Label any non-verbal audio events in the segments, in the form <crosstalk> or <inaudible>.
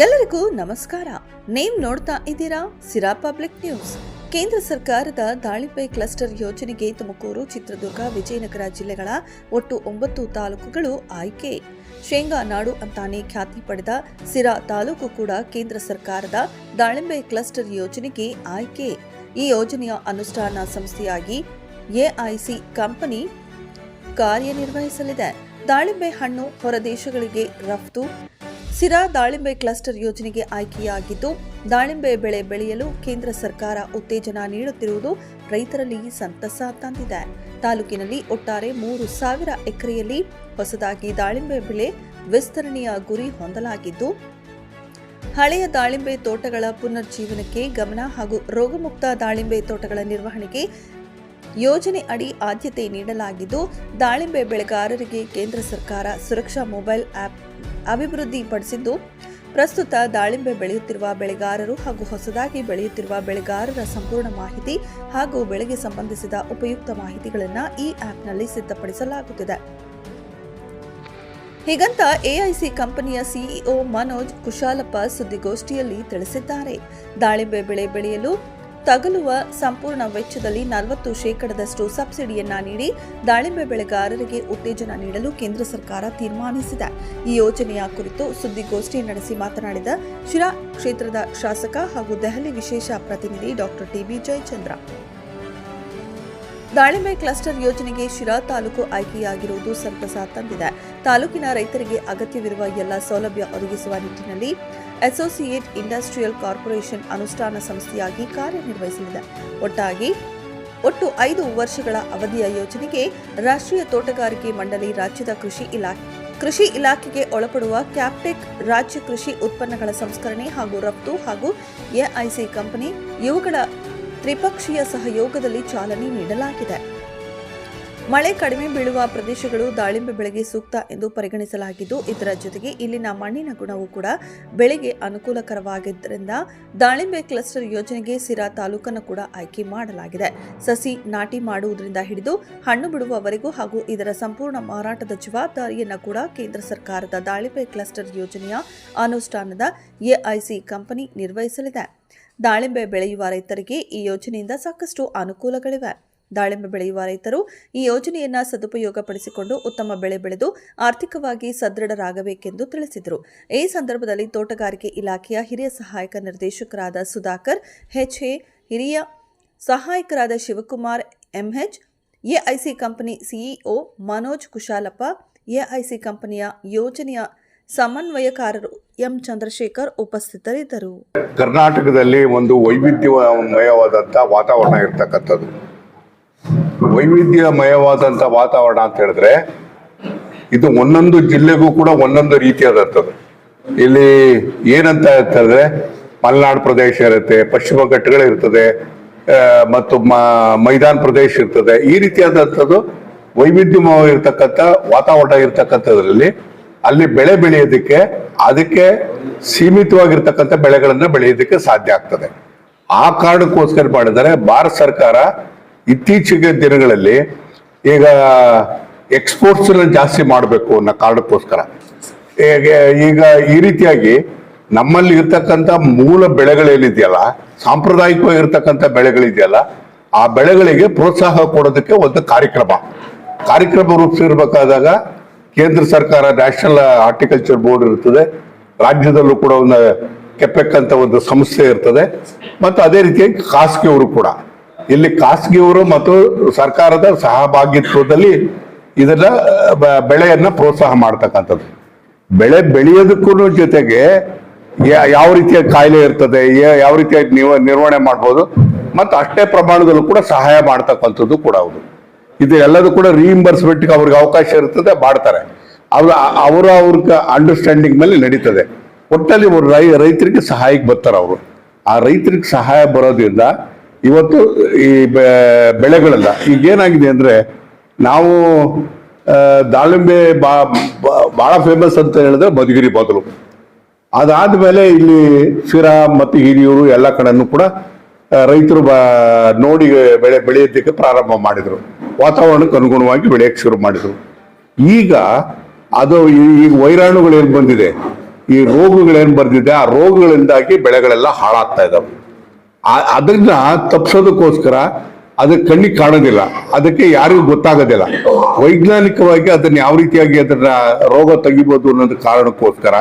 ಎಲ್ಲರಿಗೂ ನಮಸ್ಕಾರ. ನೀವು ನೋಡ್ತಾ ಇದ್ದೀರಾ ಸಿರಾ ಪಬ್ಲಿಕ್ ನ್ಯೂಸ್. ಕೇಂದ್ರ ಸರ್ಕಾರದ ದಾಳಿಂಬೆ ಕ್ಲಸ್ಟರ್ ಯೋಜನೆಗೆ ತುಮಕೂರು, ಚಿತ್ರದುರ್ಗ, ವಿಜಯನಗರ ಜಿಲ್ಲೆಗಳ ಒಟ್ಟು ಒಂಬತ್ತು ತಾಲೂಕುಗಳು ಆಯ್ಕೆ. ಶೇಂಗಾ ನಾಡು ಅಂತಾನೆ ಖ್ಯಾತಿ ಪಡೆದ ಸಿರಾ ತಾಲೂಕು ಕೂಡ ಕೇಂದ್ರ ಸರ್ಕಾರದ ದಾಳಿಂಬೆ ಕ್ಲಸ್ಟರ್ ಯೋಜನೆಗೆ ಆಯ್ಕೆ. ಈ ಯೋಜನೆಯ ಅನುಷ್ಠಾನ ಸಂಸ್ಥೆಯಾಗಿ ಎಐಸಿ ಕಂಪನಿ ಕಾರ್ಯನಿರ್ವಹಿಸಲಿದೆ. ದಾಳಿಂಬೆ ಹಣ್ಣು ಹೊರದೇಶಗಳಿಗೆ ರಫ್ತು ಸಿರಾ ದಾಳಿಂಬೆ ಕ್ಲಸ್ಟರ್ ಯೋಜನೆಗೆ ಆಯ್ಕೆಯಾಗಿದ್ದು, ದಾಳಿಂಬೆ ಬೆಳೆ ಬೆಳೆಯಲು ಕೇಂದ್ರ ಸರ್ಕಾರ ಉತ್ತೇಜನ ನೀಡುತ್ತಿರುವುದು ರೈತರಲ್ಲಿ ಸಂತಸ ತಂದಿದೆ. ತಾಲೂಕಿನಲ್ಲಿ ಒಟ್ಟಾರೆ ಮೂರು ಸಾವಿರ ಎಕರೆಯಲ್ಲಿ ಹೊಸದಾಗಿ ದಾಳಿಂಬೆ ಬೆಳೆ ವಿಸ್ತರಣೆಯ ಗುರಿ ಹೊಂದಲಾಗಿದ್ದು, ಹಳೆಯ ದಾಳಿಂಬೆ ತೋಟಗಳ ಪುನರ್ಜೀವನಕ್ಕೆ ಗಮನ ಹಾಗೂ ರೋಗಮುಕ್ತ ದಾಳಿಂಬೆ ತೋಟಗಳ ನಿರ್ವಹಣೆಗೆ ಯೋಜನೆ ಅಡಿ ಆದ್ಯತೆ ನೀಡಲಾಗಿದ್ದು, ದಾಳಿಂಬೆ ಬೆಳೆಗಾರರಿಗೆ ಕೇಂದ್ರ ಸರ್ಕಾರ ಸುರಕ್ಷಾ ಮೊಬೈಲ್ ಆಪ್ ಅಭಿವೃದ್ಧಿಪಡಿಸಿದ್ದು. ಪ್ರಸ್ತುತ ದಾಳಿಂಬೆ ಬೆಳೆಯುತ್ತಿರುವ ಬೆಳೆಗಾರರು ಹಾಗೂ ಹೊಸದಾಗಿ ಬೆಳೆಯುತ್ತಿರುವ ಬೆಳೆಗಾರರ ಸಂಪೂರ್ಣ ಮಾಹಿತಿ ಹಾಗೂ ಬೆಳೆಗೆ ಸಂಬಂಧಿಸಿದ ಉಪಯುಕ್ತ ಮಾಹಿತಿಗಳನ್ನು ಈ ಆಪ್ನಲ್ಲಿ ಸಿದ್ಧಪಡಿಸಲಾಗುತ್ತಿದೆ. ಹೀಗಂತ ಎಐಸಿ ಕಂಪನಿಯ ಸಿಇಒ ಮನೋಜ್ ಕುಶಾಲಪ್ಪ ಸುದ್ದಿಗೋಷ್ಠಿಯಲ್ಲಿ ತಿಳಿಸಿದ್ದಾರೆ. ದಾಳಿಂಬೆ ಬೆಳೆ ಬೆಳೆಯಲು ತಗಲುವ ಸಂಪೂರ್ಣ ವೆಚ್ಚದಲ್ಲಿ ನಲವತ್ತು ಶೇಕಡದಷ್ಟು ಸಬ್ಸಿಡಿಯನ್ನ ನೀಡಿ ದಾಳಿಂಬೆ ಬೆಳೆಗಾರರಿಗೆ ಉತ್ತೇಜನ ನೀಡಲು ಕೇಂದ್ರ ಸರ್ಕಾರ ತೀರ್ಮಾನಿಸಿದೆ. ಈ ಯೋಜನೆಯ ಕುರಿತು ಸುದ್ದಿಗೋಷ್ಠಿ ನಡೆಸಿ ಮಾತನಾಡಿದ ಶಿರಾ ಕ್ಷೇತ್ರದ ಶಾಸಕ ಹಾಗೂ ದೆಹಲಿ ವಿಶೇಷ ಪ್ರತಿನಿಧಿ ಡಾಕ್ಟರ್ ಟಿಬಿ ಜಯಚಂದ್ರ. ದಾಳಿಂಬೆ ಕ್ಲಸ್ಟರ್ ಯೋಜನೆಗೆ ಶಿರಾ ತಾಲೂಕು ಆಯ್ಕೆಯಾಗಿರುವುದು ಸಂತಸ ತಂದಿದೆ. ತಾಲೂಕಿನ ರೈತರಿಗೆ ಅಗತ್ಯವಿರುವ ಎಲ್ಲ ಸೌಲಭ್ಯ ಒದಗಿಸುವ ನಿಟ್ಟಿನಲ್ಲಿ ಅಸೋಸಿಯೇಟ್ ಇಂಡಸ್ಟ್ರಿಯಲ್ ಕಾರ್ಪೊರೇಷನ್ ಅನುಷ್ಠಾನ ಸಂಸ್ಥೆಯಾಗಿ ಕಾರ್ಯನಿರ್ವಹಿಸಲಿದೆ. ಒಟ್ಟಾಗಿ ಒಟ್ಟು ಐದು ವರ್ಷಗಳ ಅವಧಿಯ ಯೋಜನೆಗೆ ರಾಷ್ಟ್ರೀಯ ತೋಟಗಾರಿಕೆ ಮಂಡಳಿ ರಾಜ್ಯದ ಕೃಷಿ ಇಲಾಖೆ, ಕೃಷಿ ಇಲಾಖೆಗೆ ಒಳಪಡುವ ಕ್ಯಾಪ್ಟೆಕ್ ರಾಜ್ಯ ಕೃಷಿ ಉತ್ಪನ್ನಗಳ ಸಂಸ್ಕರಣೆ ಹಾಗೂ ರಫ್ತು ಹಾಗೂ ಎಐಸಿ ಕಂಪನಿ, ಇವುಗಳ ತ್ರಿಪಕ್ಷೀಯ ಸಹಯೋಗದಲ್ಲಿ ಚಾಲನೆ ನೀಡಲಾಗಿದೆ. ಮಳೆ ಕಡಿಮೆ ಬೀಳುವ ಪ್ರದೇಶಗಳು ದಾಳಿಂಬೆ ಬೆಳೆಗೆ ಸೂಕ್ತ ಎಂದು ಪರಿಗಣಿಸಲಾಗಿದ್ದು, ಇದರ ಜೊತೆಗೆ ಇಲ್ಲಿನ ಮಣ್ಣಿನ ಗುಣವು ಕೂಡ ಬೆಳೆಗೆ ಅನುಕೂಲಕರವಾಗಿದ್ದರಿಂದ ದಾಳಿಂಬೆ ಕ್ಲಸ್ಟರ್ ಯೋಜನೆಗೆ ಸಿರಾ ತಾಲೂಕನ್ನು ಕೂಡ ಆಯ್ಕೆ ಮಾಡಲಾಗಿದೆ. ಸಸಿ ನಾಟಿ ಮಾಡುವುದರಿಂದ ಹಿಡಿದು ಹಣ್ಣು ಬಿಡುವವರೆಗೂ ಹಾಗೂ ಇದರ ಸಂಪೂರ್ಣ ಮಾರಾಟದ ಜವಾಬ್ದಾರಿಯನ್ನು ಕೂಡ ಕೇಂದ್ರ ಸರ್ಕಾರದ ದಾಳಿಂಬೆ ಕ್ಲಸ್ಟರ್ ಯೋಜನೆಯ ಅನುಷ್ಠಾನದ ಎಐಸಿ ಕಂಪನಿ ನಿರ್ವಹಿಸಲಿದೆ. ದಾಳಿಂಬೆ ಬೆಳೆಯುವ ರೈತರಿಗೆ ಈ ಯೋಜನೆಯಿಂದ ಸಾಕಷ್ಟು ಅನುಕೂಲಗಳಿವೆ. ದಾಳಿಂಬೆ ಬೆಳೆಯುವ ರೈತರು ಈ ಯೋಜನೆಯನ್ನು ಸದುಪಯೋಗಪಡಿಸಿಕೊಂಡು ಉತ್ತಮ ಬೆಳೆ ಬೆಳೆದು ಆರ್ಥಿಕವಾಗಿ ಸದೃಢರಾಗಬೇಕೆಂದು ತಿಳಿಸಿದರು. ಈ ಸಂದರ್ಭದಲ್ಲಿ ತೋಟಗಾರಿಕೆ ಇಲಾಖೆಯ ಹಿರಿಯ ಸಹಾಯಕ ನಿರ್ದೇಶಕರಾದ ಸುಧಾಕರ್ ಎಚ್ಎ ಹಿರಿಯ ಸಹಾಯಕರಾದ Shivakumar, M H AIC company CEO Manoj Kushalappa, AIC ಕಂಪನಿಯ ಯೋಜನೆಯ ಸಮನ್ವಯಕಾರರು ಎಂ ಚಂದ್ರಶೇಖರ್ ಉಪಸ್ಥಿತರಿದ್ದರು. ಕರ್ನಾಟಕದಲ್ಲಿ ಒಂದು ವೈವಿಧ್ಯಮಯವಾದಂಥ ವಾತಾವರಣ ಇರ್ತಕ್ಕಂಥದ್ದು. ವೈವಿಧ್ಯಮಯವಾದಂಥ ವಾತಾವರಣ ಅಂತ ಹೇಳಿದ್ರೆ ಇದು ಒಂದೊಂದು ಜಿಲ್ಲೆಗೂ ಕೂಡ ಒಂದೊಂದು ರೀತಿಯಾದಂಥದ್ದು. ಇಲ್ಲಿ ಏನಂತ ಹೇಳಿದ್ರೆ ಮಲೆನಾಡು ಪ್ರದೇಶ ಇರುತ್ತೆ ಪಶ್ಚಿಮ ಘಟ್ಟಗಳು ಇರ್ತದೆ ಆ, ಮತ್ತು ಮೈದಾನ ಪ್ರದೇಶ ಇರ್ತದೆ. ಈ ರೀತಿಯಾದಂಥದ್ದು ವೈವಿಧ್ಯಮಯವಾಗಿರ್ತಕ್ಕಂಥ ವಾತಾವರಣ ಇರ್ತಕ್ಕಂಥದ್ರಲ್ಲಿ ಅಲ್ಲಿ ಬೆಳೆ ಬೆಳೆಯೋದಕ್ಕೆ ಅದಕ್ಕೆ ಸೀಮಿತವಾಗಿರ್ತಕ್ಕಂಥ ಬೆಳೆಗಳನ್ನ ಬೆಳೆಯೋದಕ್ಕೆ ಸಾಧ್ಯ ಆಗ್ತದೆ. ಆ ಕಾರಣಕ್ಕೋಸ್ಕರ ಮಾಡಿದರೆ ಭಾರತ ಸರ್ಕಾರ ಇತ್ತೀಚೆಗೆ ದಿನಗಳಲ್ಲಿ ಈಗ ಎಕ್ಸ್ಪೋರ್ಟ್ಸ್ ಜಾಸ್ತಿ ಮಾಡಬೇಕು ಅನ್ನೋ ಕಾರಣಕ್ಕೋಸ್ಕರ. ಈಗ- ಈ ರೀತಿಯಾಗಿ ನಮ್ಮಲ್ಲಿ ಇರ್ತಕ್ಕಂಥ ಮೂಲ ಬೆಳೆಗಳೇನಿದೆಯಲ್ಲ ಸಾಂಪ್ರದಾಯಿಕವಾಗಿರ್ತಕ್ಕಂಥ ಬೆಳೆಗಳಿದೆಯಲ್ಲ ಆ ಬೆಳೆಗಳಿಗೆ ಪ್ರೋತ್ಸಾಹ ಕೊಡೋದಕ್ಕೆ ಒಂದು ಕಾರ್ಯಕ್ರಮ. ಕಾರ್ಯಕ್ರಮ ರೂಪಿಸಿರ್ಬೇಕಾದಾಗ ಕೇಂದ್ರ ಸರ್ಕಾರ ನ್ಯಾಷನಲ್ ಹಾರ್ಟಿಕಲ್ಚರ್ ಬೋರ್ಡ್ ಇರ್ತದೆ, ರಾಜ್ಯದಲ್ಲೂ ಕೂಡ ಒಂದು ಕೆಪ್ಪಕ್ಕಂಥ ಒಂದು ಸಂಸ್ಥೆ ಇರ್ತದೆ, ಮತ್ತು ಅದೇ ರೀತಿಯಾಗಿ ಖಾಸಗಿಯವರು ಕೂಡ. ಇಲ್ಲಿ ಖಾಸಗಿಯವರು ಮತ್ತು ಸರ್ಕಾರದ ಸಹಭಾಗಿತ್ವದಲ್ಲಿ ಇದನ್ನ ಬೆಳೆಯನ್ನ ಪ್ರೋತ್ಸಾಹ ಮಾಡ್ತಕ್ಕಂಥದ್ದು. ಬೆಳೆ ಬೆಳೆಯೋದಕ್ಕೂ ಜೊತೆಗೆ ಯಾವ ರೀತಿಯ ಕಾಯಿಲೆ ಇರ್ತದೆ ಯಾವ ರೀತಿಯ ನೀವು ನಿರ್ವಹಣೆ ಮಾಡ್ಬೋದು, ಮತ್ತು ಅಷ್ಟೇ ಪ್ರಮಾಣದಲ್ಲೂ ಕೂಡ ಸಹಾಯ ಮಾಡ್ತಕ್ಕಂಥದ್ದು ಕೂಡ ಹೌದು. ಇದು ಎಲ್ಲದೂ ಕೂಡ ರೀಇಂಬರ್ಸ್ಮೆಂಟ್ಗೆ ಅವ್ರಿಗೆ ಅವಕಾಶ ಇರ್ತದೆ, ಮಾಡ್ತಾರೆ. ಅವ್ರ, ಅವರ ಅವ್ರ ಅಂಡರ್ಸ್ಟ್ಯಾಂಡಿಂಗ್ ಮೇಲೆ ನಡೀತದೆ. ಒಟ್ಟಲ್ಲಿ ರೈ, ರೈತರಿಗೆ ಸಹಾಯಕ್ಕೆ ಬರ್ತಾರೆ ಅವರು. ಆ ರೈತರಿಗೆ ಸಹಾಯ ಬರೋದ್ರಿಂದ ಇವತ್ತು ಈ ಬೆಳೆಗಳೆಲ್ಲ ಈಗ ಏನಾಗಿದೆ ಅಂದ್ರೆ ನಾವು ದಾಳಿಂಬೆ ಬಾ ಭಾಳ ಫೇಮಸ್ ಅಂತ ಹೇಳಿದ್ರೆ ಮಧುಗಿರಿ ಬದಲು ಅದಾದ ಮೇಲೆ ಇಲ್ಲಿ ಶಿರಾ, ಮತ್ತು ಹಿರಿಯೂರು ಎಲ್ಲ ಕಡೆನೂ ಕೂಡ ರೈತರು ಬ, ನೋಡಿ ಬೆಳೆ, ಬೆಳೆಯೋದಕ್ಕೆ ಪ್ರಾರಂಭ ಮಾಡಿದ್ರು. ವಾತಾವರಣಕ್ಕೆ ಅನುಗುಣವಾಗಿ ಬೆಳೆಯಕ್ಕೆ ಶುರು ಮಾಡಿದ್ರು. ಈಗ ಅದು ಈ- ವೈರಾಣುಗಳು ಏನು ಬಂದಿದೆ, ಈ ರೋಗಗಳೇನು ಬಂದಿದೆ, ಆ ರೋಗಗಳಿಂದಾಗಿ ಬೆಳೆಗಳೆಲ್ಲ ಹಾಳಾಗ್ತಾ ಇದಾವೆ. ಆ- ಅದನ್ನ ತಪ್ಪಿಸೋದಕ್ಕೋಸ್ಕರ ಅದಕ್ಕೆ ಕಣ್ಣಿಗೆ ಕಾಣೋದಿಲ್ಲ. ಅದಕ್ಕೆ ಯಾರಿಗೂ ಗೊತ್ತಾಗೋದಿಲ್ಲ. ವೈಜ್ಞಾನಿಕವಾಗಿ ಅದನ್ನ ಯಾವ ರೀತಿಯಾಗಿ ಅದನ್ನ ರೋಗ ತೆಗಿಬೋದು ಅನ್ನೋದು ಕಾರಣಕ್ಕೋಸ್ಕರ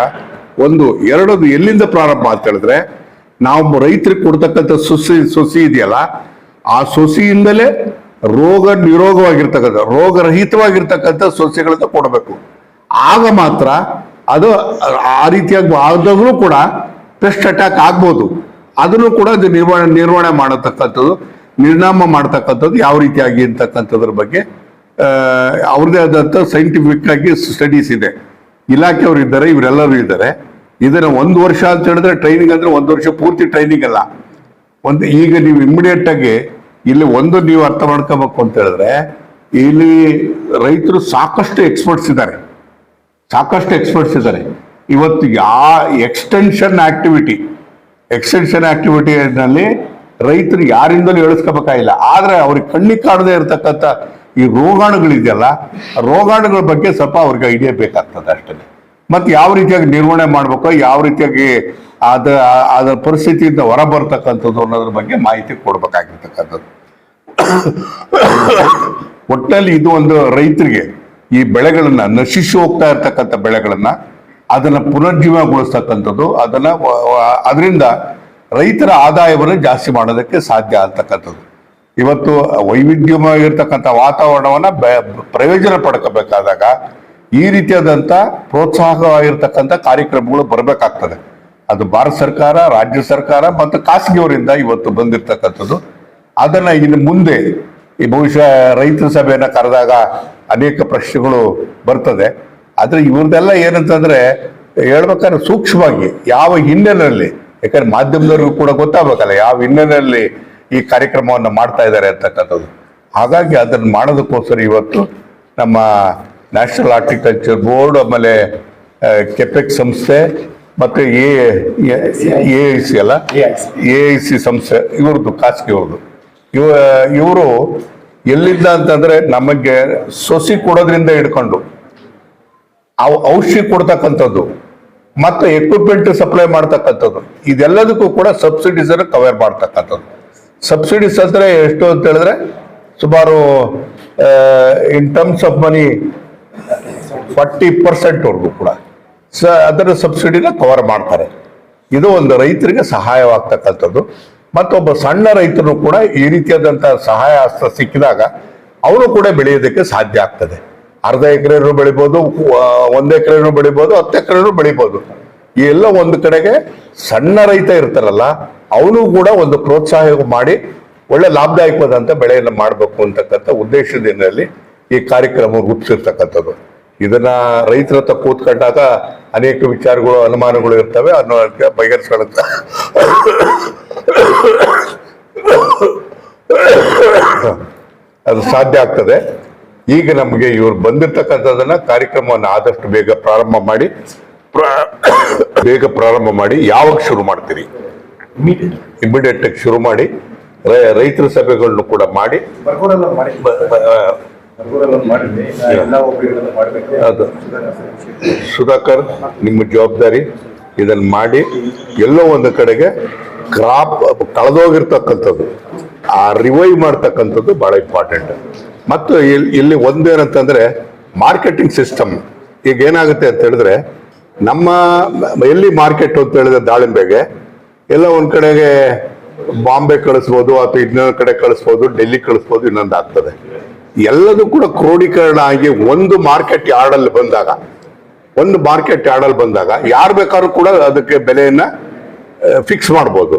ಒಂದು, ಎರಡದು ಎಲ್ಲಿಂದ ಪ್ರಾರಂಭ ಅಂತ ಹೇಳಿದ್ರೆ, ನಾವು ರೈತರಿಗೆ ಕೊಡ್ತಕ್ಕಂಥ ಸೊಸಿ ಸೊಸಿ ಇದೆಯಲ್ಲ, ಆ ಸೊಸಿಯಿಂದಲೇ ರೋಗ ನಿರೋಗವಾಗಿರ್ತಕ್ಕಂಥ, ರೋಗರಹಿತವಾಗಿರ್ತಕ್ಕಂಥ ಸೊಸಿಗಳನ್ನ ಕೊಡಬೇಕು. ಆಗ ಮಾತ್ರ ಅದು ಆ ರೀತಿಯಾಗಿ ಆದಾಗಲೂ ಕೂಡ ಪೆಸ್ಟ್ ಅಟ್ಯಾಕ್ ಆಗ್ಬೋದು. ಅದನ್ನು ಕೂಡ ಇದು ನಿರ್ವಹಣೆ ನಿರ್ವಹಣೆ ಮಾಡತಕ್ಕಂಥದ್ದು, ನಿರ್ನಾಮ ಮಾಡತಕ್ಕಂಥದ್ದು ಯಾವ ರೀತಿಯಾಗಿ ಅಂತಕ್ಕಂಥದ್ರ ಬಗ್ಗೆ ಅವ್ರದೇ ಆದಂಥ ಸೈಂಟಿಫಿಕ್ ಆಗಿ ಸ್ಟಡೀಸ್ ಇದೆ. ಇಲಾಖೆಯವರು ಇದ್ದಾರೆ, ಇವರೆಲ್ಲರೂ ಇದ್ದಾರೆ. ಇದನ್ನ ಒಂದು ವರ್ಷ ಅಂತ ಹೇಳಿದ್ರೆ ಟ್ರೈನಿಂಗ್ ಅಂದ್ರೆ ಒಂದು ವರ್ಷ ಪೂರ್ತಿ ಟ್ರೈನಿಂಗ್ ಅಲ್ಲ. ಒಂದು ಈಗ ನೀವು ಇಮಿಡಿಯೇಟ್ ಆಗಿ ಇಲ್ಲಿ ಒಂದು ನೀವು ಅರ್ಥ ಮಾಡ್ಕೋಬೇಕು ಅಂತ ಹೇಳಿದ್ರೆ, ಇಲ್ಲಿ ರೈತರು ಸಾಕಷ್ಟು ಎಕ್ಸ್ಪರ್ಟ್ಸ್ ಇದ್ದಾರೆ. ಸಾಕಷ್ಟು ಎಕ್ಸ್ಪರ್ಟ್ಸ್ ಇದ್ದಾರೆ. ಇವತ್ತು ಯಾ ಎಕ್ಸ್ಟೆನ್ಷನ್ ಆಕ್ಟಿವಿಟಿ ಎಕ್ಸ್ಟೆನ್ಷನ್ ಆಕ್ಟಿವಿಟಿನಲ್ಲಿ ರೈತರು ಯಾರಿಂದಲೂ ಹೇಳಿಸ್ಕೋಬೇಕಾಗಿಲ್ಲ ಆದರೆ ಅವ್ರಿಗೆ ಕಣ್ಣಿಗೆ ಕಾಣದೇ ಇರತಕ್ಕಂಥ ಈ ರೋಗಾಣುಗಳಿದೆಯಲ್ಲ, ರೋಗಾಣುಗಳ ಬಗ್ಗೆ ಸ್ವಲ್ಪ ಅವ್ರಿಗೆ ಐಡಿಯಾ ಬೇಕಾಗ್ತದೆ ಅಷ್ಟೇ. ಮತ್ತು ಯಾವ ರೀತಿಯಾಗಿ ನಿರ್ವಹಣೆ ಮಾಡಬೇಕು, ಯಾವ ರೀತಿಯಾಗಿ ಅದ ಅದರ ಪರಿಸ್ಥಿತಿಯಿಂದ ಹೊರ ಬರ್ತಕ್ಕಂಥದ್ದು ಅನ್ನೋದ್ರ ಬಗ್ಗೆ ಮಾಹಿತಿ ಕೊಡ್ಬೇಕಾಗಿರ್ತಕ್ಕಂಥದ್ದು. <coughs> ಒಟ್ಟಲ್ಲಿ ಇದು ಒಂದು ರೈತರಿಗೆ ಈ ಬೆಳೆಗಳನ್ನು ನಶಿಸಿ ಹೋಗ್ತಾ ಇರ್ತಕ್ಕಂಥ ಬೆಳೆಗಳನ್ನ ಅದನ್ನ ಪುನರ್ಜೀವಗೊಳಿಸ್ತಕ್ಕಂಥದ್ದು, ಅದನ್ನು ಅದರಿಂದ ರೈತರ ಆದಾಯವನ್ನು ಜಾಸ್ತಿ ಮಾಡೋದಕ್ಕೆ ಸಾಧ್ಯ ಅಂತಕ್ಕಂಥದ್ದು. ಇವತ್ತು ವೈವಿಧ್ಯವಾಗಿರ್ತಕ್ಕಂಥ ವಾತಾವರಣವನ್ನ ಪ್ರಯೋಜನ ಪಡ್ಕೋಬೇಕಾದಾಗ ಈ ರೀತಿಯಾದಂಥ ಪ್ರೋತ್ಸಾಹವಾಗಿರ್ತಕ್ಕಂಥ ಕಾರ್ಯಕ್ರಮಗಳು ಬರಬೇಕಾಗ್ತದೆ. ಅದು ಭಾರತ ಸರ್ಕಾರ, ರಾಜ್ಯ ಸರ್ಕಾರ ಮತ್ತು ಖಾಸಗಿಯವರಿಂದ ಇವತ್ತು ಬಂದಿರತಕ್ಕಂಥದ್ದು. ಅದನ್ನ ಇನ್ನು ಮುಂದೆ ಈ ಬಹುಶಃ ರೈತರ ಸಭೆಯನ್ನು ಕರೆದಾಗ ಅನೇಕ ಪ್ರಶ್ನೆಗಳು ಬರ್ತದೆ. ಆದ್ರೆ ಇವ್ರದ್ದೆಲ್ಲ ಏನಂತಂದ್ರೆ ಹೇಳ್ಬೇಕಾದ್ರೆ ಸೂಕ್ಷ್ಮವಾಗಿ ಯಾವ ಹಿನ್ನೆಲೆಯಲ್ಲಿ, ಯಾಕಂದ್ರೆ ಮಾಧ್ಯಮದವ್ರಿಗೂ ಕೂಡ ಗೊತ್ತಾಗಬೇಕಲ್ಲ, ಯಾವ ಹಿನ್ನೆಲೆಯಲ್ಲಿ ಈ ಕಾರ್ಯಕ್ರಮವನ್ನು ಮಾಡ್ತಾ ಇದ್ದಾರೆ ಅಂತಕ್ಕಂಥದ್ದು. ಹಾಗಾಗಿ ಅದನ್ನು ಮಾಡೋದಕ್ಕೋಸ್ಕರ ಇವತ್ತು ನಮ್ಮ ನ್ಯಾಷನಲ್ ಹಾರ್ಟಿಕಲ್ಚರ್ ಬೋರ್ಡ್ ಆಮೇಲೆ ಕೆಪೆಕ್ ಸಂಸ್ಥೆ ಮತ್ತು ಎ ಎ ಐ ಸಿ ಅಲ್ಲ? ಎ, ಐ, ಸಿ ಸಂಸ್ಥೆ, ಇವ್ರದ್ದು, ಖಾಸಗಿ ಅವ್ರದ್ದು. ಇವ, ಇವರು ಎಲ್ಲಿದ್ದ ಅಂತಂದರೆ ನಮಗೆ ಸೊಸಿ ಕೊಡೋದ್ರಿಂದ ಹಿಡ್ಕೊಂಡು ಔಷಧಿ ಕೊಡ್ತಕ್ಕಂಥದ್ದು ಮತ್ತೆ ಎಕ್ವಿಪ್ಮೆಂಟ್ ಸಪ್ಲೈ ಮಾಡ್ತಕ್ಕಂಥದ್ದು. ಇದೆಲ್ಲದಕ್ಕೂ ಕೂಡ ಸಬ್ಸಿಡೀಸ್ ಅನ್ನು ಕವರ್ ಮಾಡ್ತಕ್ಕಂಥದ್ದು. ಸಬ್ಸಿಡೀಸ್ ಅಂದರೆ ಎಷ್ಟು ಅಂತ ಹೇಳಿದ್ರೆ, ಸುಮಾರು in terms of money forty percent ವರ್ಗು ಕೂಡ. ಸ ಅದರ ಸಬ್ಸಿಡಿನ ಕವರ್ ಮಾಡ್ತಾರೆ. ಇದು ಒಂದು ರೈತರಿಗೆ ಸಹಾಯವಾಗ್ತಕ್ಕಂಥದ್ದು. ಮತ್ತೊಬ್ಬ ಸಣ್ಣ ರೈತರು ಕೂಡ ಈ ರೀತಿಯಾದಂಥ ಸಹಾಯ ಹಸ್ತ ಸಿಕ್ಕಿದಾಗ ಅವರು ಕೂಡ ಬೆಳೆಯೋದಕ್ಕೆ ಸಾಧ್ಯ ಆಗ್ತದೆ. ಅರ್ಧ ಎಕರೆನೂ ಬೆಳಿಬೋದು ಒಂದು ಎಕರೆನೂ ಬೆಳಿಬೋದು, ಹತ್ತು ಎಕರೆನೂ ಬೆಳಿಬೋದು. ಈ ಎಲ್ಲ ಒಂದು ಕಡೆಗೆ ಸಣ್ಣ ರೈತ ಇರ್ತಾರಲ್ಲ, ಅವನು ಕೂಡ ಒಂದು ಪ್ರೋತ್ಸಾಹ ಮಾಡಿ ಒಳ್ಳೆ ಲಾಭದಾಯಕವಾದಂಥ ಬೆಳೆಯನ್ನು ಮಾಡಬೇಕು ಅಂತಕ್ಕಂಥ ಉದ್ದೇಶದಿಂದಲ್ಲಿ ಈ ಕಾರ್ಯಕ್ರಮ ರೂಪಿಸಿರ್ತಕ್ಕಂಥದ್ದು. ಇದನ್ನ ರೈತರ ಹತ್ರ ಕೂತ್ಕೊಂಡಾಗ ಅನೇಕ ವಿಚಾರಗಳು, ಅನುಮಾನಗಳು ಇರ್ತವೆ ಅನ್ನೋದಕ್ಕೆ ಬಗೆಹರಿಸ್ಕೊಳ್ಳುತ್ತ. ಅದು ಸಾಧ್ಯ ಆಗ್ತದೆ. ಈಗ ನಮಗೆ ಇವರು ಬಂದಿರ್ತಕ್ಕಂಥದನ್ನ ಕಾರ್ಯಕ್ರಮವನ್ನು ಆದಷ್ಟು ಬೇಗ ಪ್ರಾರಂಭ ಮಾಡಿ ಬೇಗ ಪ್ರಾರಂಭ ಮಾಡಿ ಯಾವಾಗ ಶುರು ಮಾಡ್ತೀರಿ? ಇಮಿಡಿಯೇಟ್ ಆಗಿ ಶುರು ಮಾಡಿ ರೈತರ ಸಭೆಗಳನ್ನು ಕೂಡ ಮಾಡಿ. ಅದು. ಸುಧಾಕರ್ ನಿಮ್ಮ ಜವಾಬ್ದಾರಿ ಇದನ್ನು ಮಾಡಿ ಎಲ್ಲೋ ಒಂದು ಕಡೆಗೆ ಕ್ರಾಪ್ ಕಳೆದೋಗಿರ್ತಕ್ಕಂಥದ್ದು ಆ ರಿವೈವ್ ಮಾಡ್ತಕ್ಕಂಥದ್ದು ಬಹಳ ಇಂಪಾರ್ಟೆಂಟ್ ಮತ್ತು ಇಲ್ಲಿ ಒಂದೇನಂತಂದ್ರೆ ಮಾರ್ಕೆಟಿಂಗ್ ಸಿಸ್ಟಮ್. ಈಗ ಏನಾಗುತ್ತೆ ಅಂತ ಹೇಳಿದ್ರೆ, ನಮ್ಮ ಎಲ್ಲಿ ಮಾರ್ಕೆಟ್ ಅಂತ ಹೇಳಿದ್ರೆ ದಾಳಿಂಬೆಗೆ, ಎಲ್ಲ ಒಂದ್ ಕಡೆಗೆ ಬಾಂಬೆ ಕಳಿಸ್ಬೋದು ಅಥವಾ ಇನ್ನೊಂದು ಕಡೆ ಕಳಿಸ್ಬೋದು, ಡೆಲ್ಲಿ ಕಳಿಸ್ಬೋದು, ಇನ್ನೊಂದು ಆಗ್ತದೆ. ಎಲ್ಲದೂ ಕೂಡ ಕ್ರೋಢೀಕರಣ ಆಗಿ ಒಂದು ಮಾರ್ಕೆಟ್ ಯಾರ್ಡಲ್ಲಿ ಬಂದಾಗ, ಒಂದು ಮಾರ್ಕೆಟ್ ಯಾರ್ಡಲ್ಲಿ ಬಂದಾಗ, ಯಾರು ಬೇಕಾದ್ರೂ ಕೂಡ ಅದಕ್ಕೆ ಬೆಲೆಯನ್ನು ಫಿಕ್ಸ್ ಮಾಡ್ಬೋದು.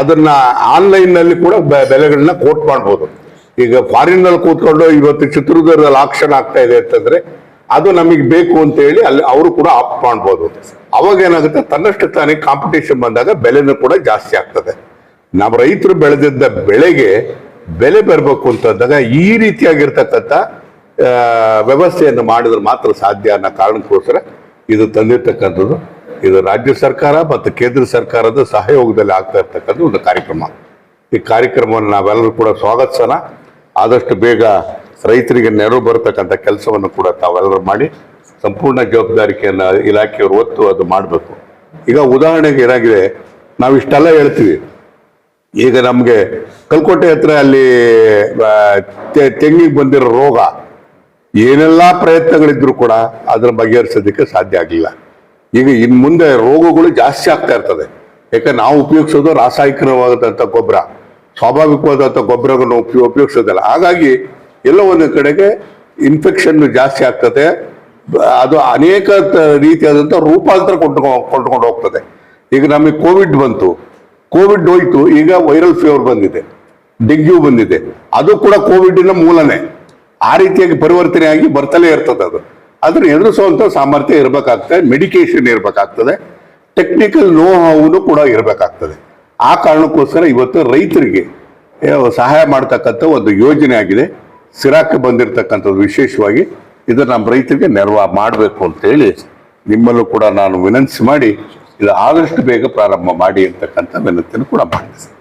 ಅದನ್ನ ಆನ್ಲೈನ್ನಲ್ಲಿ ಕೂಡ ಬೆಲೆಗಳನ್ನ ಕೋಟ್ ಮಾಡ್ಬೋದು. ಈಗ ಫಾರಿನ್ನಲ್ಲಿ ಕೂತ್ಕೊಂಡು ಇವತ್ತು ಚಿತ್ರದುರ್ಗದಲ್ಲಿ ಆಕ್ಷನ್ ಆಗ್ತಾ ಇದೆ ಅಂತಂದ್ರೆ ಅದು ನಮಗೆ ಬೇಕು ಅಂತ ಹೇಳಿ ಅಲ್ಲಿ ಅವರು ಕೂಡ ಆಪ್ ಮಾಡ್ಬೋದು. ಅವಾಗ ಏನಾಗುತ್ತೆ? ತನ್ನಷ್ಟು ತಾನೇ ಕಾಂಪಿಟೇಷನ್ ಬಂದಾಗ ಬೆಲೆನೂ ಕೂಡ ಜಾಸ್ತಿ ಆಗ್ತದೆ. ನಮ್ಮ ರೈತರು ಬೆಳೆದಿದ್ದ ಬೆಳೆಗೆ ಬೆಲೆ ಬರಬೇಕು ಅಂತಂದಾಗ ಈ ರೀತಿಯಾಗಿರ್ತಕ್ಕಂಥ ವ್ಯವಸ್ಥೆಯನ್ನು ಮಾಡಿದ್ರೆ ಮಾತ್ರ ಸಾಧ್ಯ ಅನ್ನೋ ಕಾರಣಕ್ಕೋಸ್ಕರ ಇದು ತಂದಿರ್ತಕ್ಕಂಥದ್ದು. ಇದು ರಾಜ್ಯ ಸರ್ಕಾರ ಮತ್ತು ಕೇಂದ್ರ ಸರ್ಕಾರದ ಸಹಯೋಗದಲ್ಲಿ ಆಗ್ತಾ ಇರ್ತಕ್ಕಂಥ ಒಂದು ಕಾರ್ಯಕ್ರಮ. ಈ ಕಾರ್ಯಕ್ರಮವನ್ನು ನಾವೆಲ್ಲರೂ ಕೂಡ ಸ್ವಾಗತಿಸೋಣ. ಆದಷ್ಟು ಬೇಗ ರೈತರಿಗೆ ನೆರವು ಬರತಕ್ಕಂಥ ಕೆಲಸವನ್ನು ಕೂಡ ತಾವೆಲ್ಲರೂ ಮಾಡಿ ಸಂಪೂರ್ಣ ಜವಾಬ್ದಾರಿಕೆಯನ್ನು ಇಲಾಖೆಯವರು ಒತ್ತು ಅದು ಮಾಡಬೇಕು. ಈಗ ಉದಾಹರಣೆಗೆ ಏನಾಗಿದೆ, ನಾವು ಇಷ್ಟೆಲ್ಲ ಹೇಳ್ತೀವಿ. ಈಗ ನಮಗೆ ಕಲ್ಕೋಟೆ ಹತ್ರ ಅಲ್ಲಿ ತೆಂಗಿಗೆ ಬಂದಿರೋ ರೋಗ, ಏನೆಲ್ಲ ಪ್ರಯತ್ನಗಳಿದ್ರು ಕೂಡ ಅದನ್ನು ಬಗೆಹರಿಸೋದಕ್ಕೆ ಸಾಧ್ಯ ಆಗಲಿಲ್ಲ. ಈಗ ಇನ್ನು ಮುಂದೆ ರೋಗಗಳು ಜಾಸ್ತಿ ಆಗ್ತಾ ಇರ್ತದೆ. ಯಾಕಂದ್ರೆ ನಾವು ಉಪಯೋಗಿಸೋದು ರಾಸಾಯನಿಕವಾದಂಥ ಗೊಬ್ಬರ. ಸ್ವಾಭಾವಿಕವಾದಂಥ ಗೊಬ್ಬರಗಳನ್ನು ಉಪಯೋಗ ಉಪಯೋಗಿಸೋದಿಲ್ಲ. ಹಾಗಾಗಿ ಎಲ್ಲ ಒಂದು ಕಡೆಗೆ ಇನ್ಫೆಕ್ಷನ್ ಜಾಸ್ತಿ ಆಗ್ತದೆ. ಅದು ಅನೇಕ ರೀತಿಯಾದಂಥ ರೂಪಾಂತರ ಕೊಂಡ್ಕೊಂಡು ಕೊಂಡ್ಕೊಂಡು ಹೋಗ್ತದೆ. ಈಗ ನಮಗೆ ಕೋವಿಡ್ ಬಂತು. ಕೋವಿಡ್ ಹೋಯ್ತು. ಈಗ ವೈರಲ್ ಫೀವರ್ ಬಂದಿದೆ. ಡೆಂಗ್ಯೂ ಬಂದಿದೆ. ಅದು ಕೂಡ ಕೋವಿಡ್ನ ಮೂಲನೇ. ಆ ರೀತಿಯಾಗಿ ಪರಿವರ್ತನೆ ಆಗಿ ಬರ್ತಲೇ ಇರ್ತದೆ ಅದು. ಅದನ್ನು ಎದುರಿಸುವಂಥ ಸಾಮರ್ಥ್ಯ ಇರಬೇಕಾಗ್ತದೆ. ಮೆಡಿಕೇಶನ್ ಇರಬೇಕಾಗ್ತದೆ. ಟೆಕ್ನಿಕಲ್ ನೋ ಹೌನು ಕೂಡ ಇರಬೇಕಾಗ್ತದೆ. ಆ ಕಾರಣಕ್ಕೋಸ್ಕರ ಇವತ್ತು ರೈತರಿಗೆ ಸಹಾಯ ಮಾಡ್ತಕ್ಕಂಥ ಒಂದು ಯೋಜನೆ ಆಗಿದೆ. ಸಿರಾಕ್ಕೆ ಬಂದಿರತಕ್ಕಂಥದ್ದು ವಿಶೇಷವಾಗಿ ಇದು ನಮ್ಮ ರೈತರಿಗೆ ನೆರವು ಮಾಡಬೇಕು ಅಂತೇಳಿ ನಿಮ್ಮಲ್ಲೂ ಕೂಡ ನಾನು ವಿನಂತಿಸಿ ಮಾಡಿ ಇದು ಆದಷ್ಟು ಬೇಗ ಪ್ರಾರಂಭ ಮಾಡಿ ಅಂತಕ್ಕಂಥ ವಿನಂತಿಯನ್ನು ಕೂಡ ಮಾಡಿದೆ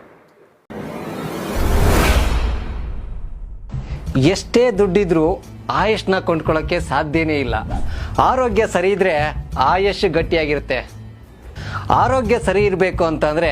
ಎಷ್ಟೇ ದುಡ್ಡಿದ್ರೂ ಆಯುಷ್ನ ಕೊಂಡ್ಕೊಳ್ಳೋಕ್ಕೆ ಸಾಧ್ಯನೇ ಇಲ್ಲ. ಆರೋಗ್ಯ ಸರಿ ಇದ್ರೆ ಆಯುಷ್ ಗಟ್ಟಿಯಾಗಿರುತ್ತೆ. ಆರೋಗ್ಯ ಸರಿ ಇರಬೇಕು ಅಂತಂದ್ರೆ